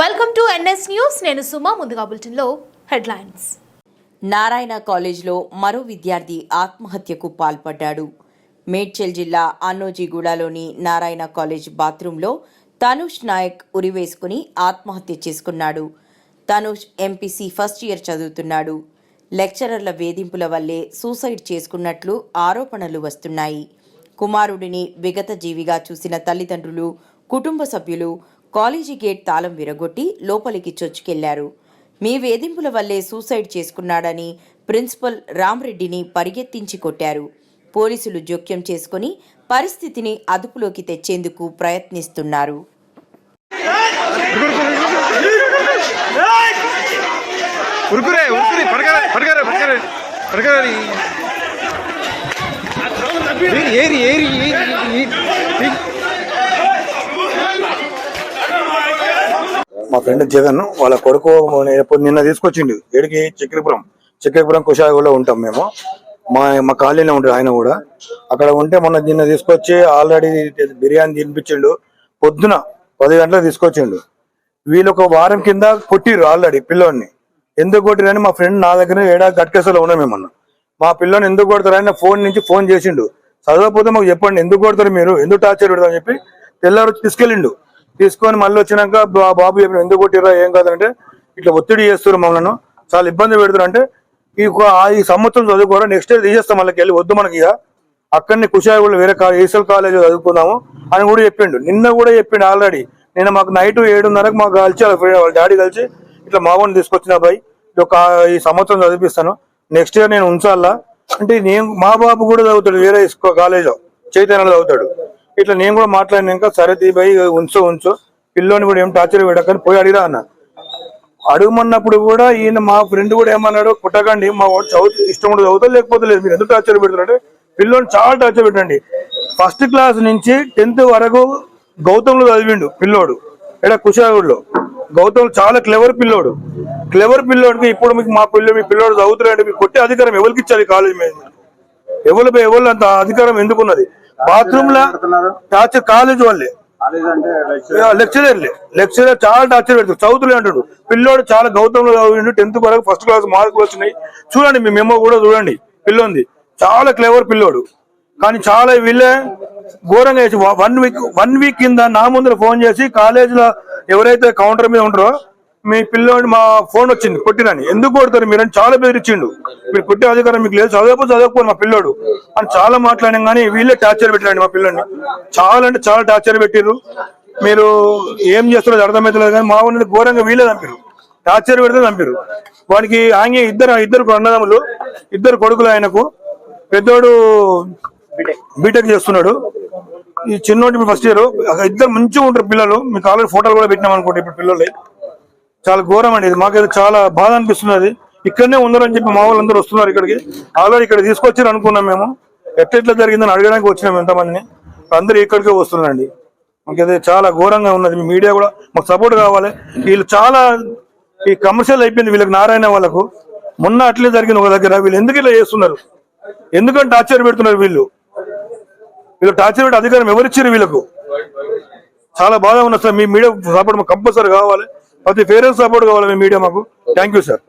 Welcome to NS news నేను సుమా ముందుగా బులెటిన్లో హెడ్లైన్స్. నారాయణ కాలేజ్లో మరో విద్యార్థి ఆత్మహత్యకు పాల్పడ్డాడు. మేడ్చల్ జిల్లా అన్నోజీగూడలోని నారాయణ కాలేజ్ బాత్రూంలో తనుష్ నాయక్ ఉరివేసుకుని ఆత్మహత్య చేసుకున్నాడు. తనుష్ ఎంపీసీ ఫస్ట్ ఇయర్ చదువుతున్నాడు. లెక్చరర్ల వేధింపుల వల్లే సూసైడ్ చేసుకున్నట్లు ఆరోపణలు వస్తున్నాయి. కుమారుడిని విగత జీవిగా చూసిన తల్లిదండ్రులు కుటుంబ సభ్యులు కాలేజీ గేట్ తాళం విరగొట్టి లోపలికి చొచ్చుకెళ్ళారు. మీ వేధింపుల వల్లే సూసైడ్ చేసుకున్నాడని ప్రిన్సిపల్ రామ్రెడ్డిని పరిగెత్తించి కొట్టారు. పోలీసులు జోక్యం చేసుకుని పరిస్థితిని అదుపులోకి తెచ్చేందుకు ప్రయత్నిస్తున్నారు. ఏరి ఏరి ఏరి. మా ఫ్రెండ్ జగన్ వాళ్ళ కొడుకు నిన్న తీసుకొచ్చిండు. ఏడికి? చక్రపురం చక్రపురం కుషాగూడలో ఉంటాం మేము. మా మా కాలనీలో ఉంటాడు ఆయన కూడా. అక్కడ ఉంటే మొన్న నిన్న తీసుకొచ్చి ఆల్రెడీ బిర్యానీ తినిపించిండు. పొద్దున పది గంటలకు తీసుకొచ్చిండు. వీళ్ళు ఒక వారం కింద కొట్టిరు ఆల్రెడీ పిల్లోడిని. ఎందుకు కొట్టిరని మా ఫ్రెండ్ నా దగ్గర ఏడా గట్కేసలో ఉన్నాం మేమన్న. మా పిల్లని ఎందుకు కొడతారని ఫోన్ నుంచి ఫోన్ చేసిండు. చదవకపోతే మాకు చెప్పండి ఎందుకు కొడతారు మీరు? ఎందుకు టార్చర్ పెడతామని చెప్పి తెల్లారు తీసుకెళ్ళిండు. తీసుకొని మళ్ళీ వచ్చినాక బాబు చెప్పిన ఎందుకు కొట్టిరా ఏం కాదంటే ఇట్లా ఒత్తిడి చేస్తారు మమ్మల్ని. చాలా ఇబ్బంది పెడుతున్నారు అంటే ఈ ఈ సంవత్సరం చదువుకోరా నెక్స్ట్ ఇయర్ తీసేస్తాం మళ్ళీ వెళ్ళి వద్దు మనకి ఇక. అక్కడనే కుషాయిగూడ వేరే ఈసల్ కాలేజ్ చదువుకుందాము అని కూడా చెప్పిండు. నిన్న కూడా చెప్పిండు ఆల్రెడీ. నేను మాకు నైట్ ఏడున్నరకు మాకు కలిసి వాళ్ళ వాళ్ళ డాడీ కలిసి. ఇట్లా మామూలు తీసుకొచ్చిన అబ్బాయి ఒక ఈ సంవత్సరం చదివిస్తాను నెక్స్ట్ ఇయర్ నేను ఉంచాలా? అంటే నేను మా బాబు కూడా చదువుతాడు వేరే కాలేజ్ చైతన్యలో చదువుతాడు. ఇట్లా నేను కూడా మాట్లాడినాక సరే దీబాయి ఉంచు ఉంచు. పిల్లోని కూడా ఏం టార్చర్ పెట్టకని పోయి అడిగిరా అన్న. అడుగుమన్నప్పుడు కూడా ఈయన మా ఫ్రెండ్ కూడా ఏమన్నాడు కుట్టకండి మా వాడు చదువు ఇష్టం కూడా చదువుతా లేకపోతే లేదు. మీరు ఎందుకు టార్చర్ పెడుతున్నారంటే పిల్లోని చాలా టార్చర్ పెట్టండి. ఫస్ట్ క్లాస్ నుంచి టెన్త్ వరకు గౌతంలో చదివిండు పిల్లోడు. ఇక్కడ కుషాగుడిలో గౌతమ్ చాలా క్లెవర్ పిల్లోడు. క్లెవర్ పిల్లోడికి ఇప్పుడు మీకు మా పిల్లలు మీ పిల్లోడు చదువుతున్నాడు మీకు కొట్టే అధికారం ఎవరికి ఇచ్చారు కాలేజ్ మీద ఎవరిపై ఎవరు అంత అధికారం ఎందుకున్నది? బాత్రూమ్ లా టార్చర్ కాలేజ్ వాళ్ళే. లెక్చరర్ లెక్చరర్ చాలా టార్చర్ పెడతారు చదువుతులే అంటాడు. పిల్లోడు చాలా గౌతంలో చదివిండు. టెన్త్ వరకు ఫస్ట్ క్లాస్ మార్కులు వచ్చినాయి. చూడండి మీ మెమో కూడా చూడండి. పిల్లోంది. చాలా క్లేవర్ పిల్లోడు. కానీ చాలా వీళ్ళే ఘోరంగా వేసి వన్ వీక్ వన్ వీక్ కింద నా ముందర ఫోన్ చేసి కాలేజీలో ఎవరైతే కౌంటర్ మీద ఉంటారో మీ పిల్లోడు మా ఫోన్ వచ్చింది కొట్టినని. ఎందుకు కొడతారు? మీరు అని చాలా బెదిరించిండు మీరు కొట్టే అధికారం మీకు లేదు. చదవకపోతే చదవకపోరు మా పిల్లోడు. అని చాలా మాట్లాడినాం కానీ వీళ్ళే టార్చర్ పెట్టారండి మా పిల్లోడిని. చాలా అంటే చాలా టార్చర్ పెట్టిర్రు. మీరు ఏం చేస్తున్నారు అర్థమవుతలేదు కానీ మా ఊరిని ఘోరంగా వీళ్ళే చంపారు టార్చర్ పెడితే చంపారు వాడికి ఆయన ఇద్దరు ఇద్దరు అన్నదమ్ములు ఇద్దరు కొడుకులు ఆయనకు. పెద్దోడు బీటెక్ చేస్తున్నాడు. ఈ చిన్నోటి ఫస్ట్ ఇయర్ ఇద్దరు మంచిగా ఉంటారు పిల్లలు. మీకు ఆల్రెడీ ఫోటోలు కూడా పెట్టినాం అనుకోండి ఇప్పుడు పిల్లలు చాలా ఘోరం అండి. ఇది మాకైతే చాలా బాధ అనిపిస్తున్నది ఇక్కడనే ఉందరని చెప్పి మా వాళ్ళందరూ వస్తున్నారు ఇక్కడికి. ఆల్రెడీ ఇక్కడ తీసుకొచ్చారు అనుకున్నాం మేము. ఎట్లెట్లా జరిగిందని అడగడానికి వచ్చినాం ఎంతమందిని. అందరూ ఇక్కడికే వస్తున్నారండి. మాకైతే చాలా ఘోరంగా ఉన్నది. మీ మీడియా కూడా మాకు సపోర్ట్ కావాలి. వీళ్ళు చాలా ఈ కమర్షియల్ అయిపోయింది వీళ్ళకి నారాయణ వాళ్ళకు. మొన్న అట్లే జరిగింది ఒక దగ్గర. వీళ్ళు ఎందుకు ఇలా చేస్తున్నారు? ఎందుకంటే టార్చర్ పెడుతున్నారు వీళ్ళు? వీళ్ళు టార్చర్ పెట్టి అధికారం ఎవరిచ్చారు వీళ్ళకు? చాలా బాధ ఉన్నది సార్. మీ మీడియా సపోర్ట్ మాకు కంపల్సరీ కావాలి. ప్రతి పేరెంట్స్ సపోర్ట్ కావాలి మీ మీడియా మాకు. Thank you sir